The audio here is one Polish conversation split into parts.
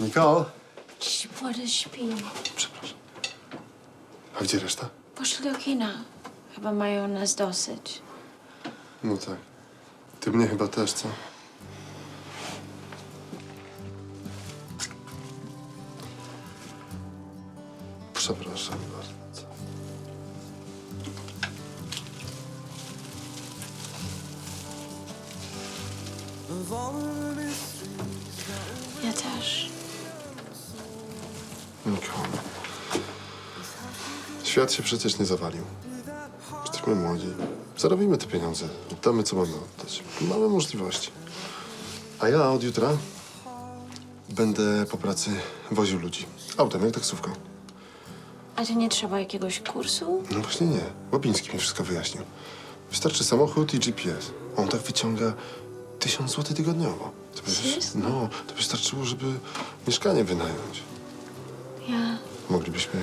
Nicole? Młody śpi. Przepraszam. A gdzie reszta? Poszli do kina. Chyba mają nas dosyć. No tak. Ty mnie chyba też, co? Przepraszam bardzo. Ja też. Nicole. Świat się przecież nie zawalił. Jesteśmy młodzi. Zarobimy te pieniądze. Oddamy, co mamy oddać. Mamy możliwości. A ja od jutra będę po pracy woził ludzi. Autem, jak taksówką. A to nie trzeba jakiegoś kursu? No właśnie nie. Łapiński mi wszystko wyjaśnił. Wystarczy samochód i GPS. On tak wyciąga tysiąc złotych tygodniowo. To by, Seriously? no, to wystarczyło, żeby mieszkanie wynająć. Ja. Moglibyśmy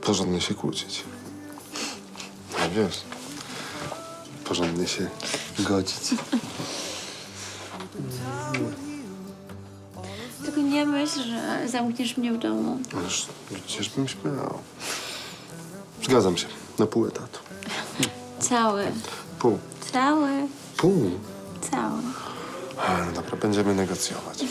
porządnie się kłócić. A wiesz, porządnie się godzić. Tylko nie myśl, że zamkniesz mnie w domu. Ależ gdzież bym śmiał. Zgadzam się. Na pół etatu. Cały. Pół. Cały. Pół. Cały. A, no dobra, będziemy negocjować.